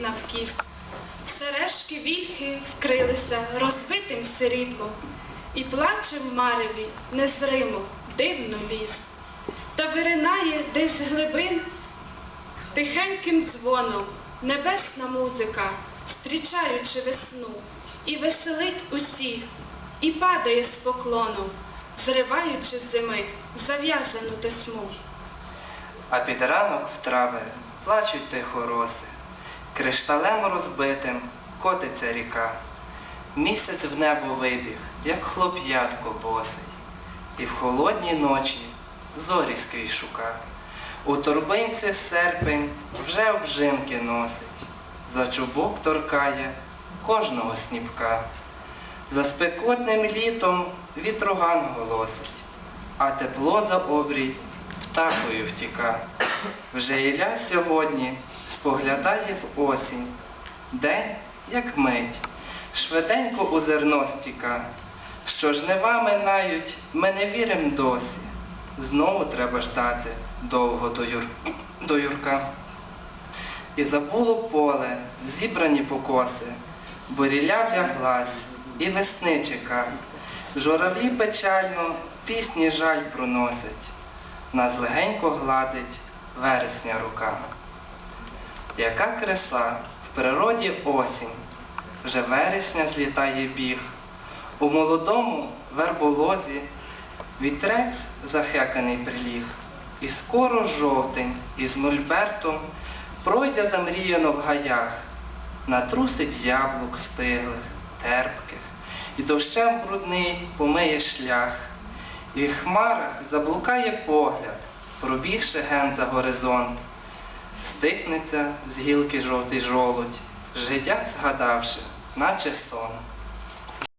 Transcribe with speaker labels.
Speaker 1: навкіс. Сережки вільхи вкрилися розбитим сріблом, і плаче в мареві незримо, дивно ліс. Та виринає десь з глибин тихеньким дзвоном небесна музика, зустрічаючи весну, і веселить усіх, і падає з поклоном, зриваючи з зими зав'язану тесьму.
Speaker 2: А під ранок в трави плачуть тихо роси, кришталем розбитим котиться ріка. Місяць в небо вибіг, як хлоп'ятко босий, і в холодній ночі зорі скрізь шука. У торбинці серпень вже вжинки носить, за чубок торкає кожного сніпка. За спекотним літом вітруган голосить, а тепло за обрій птахою втіка. Вже Ілля сьогодні споглядає в осінь, день, як мить, швиденько у зерно стіка. Що жнива минають, ми не вірим досі. Знову треба ждати довго до, юр... до Юрка. І забуло поле, зібрані покоси, бо ріля вляглась, і весни чека. Журавлі печально пісні жаль проносять, нас легенько гладить вересня рука. Яка краса в природі осінь, вже вересня злітає біг, у молодому верболозі вітрець захеканий приліг, і скоро жовтень із мольбертом пройде замріяно в гаях, натрусить яблук стиглих, терпких, і дощем брудний помиє шлях, і в хмарах заблукає погляд, пробігши ген за горизонт, стихнеться з гілки жовтий жолудь, життя згадавши, наче сон.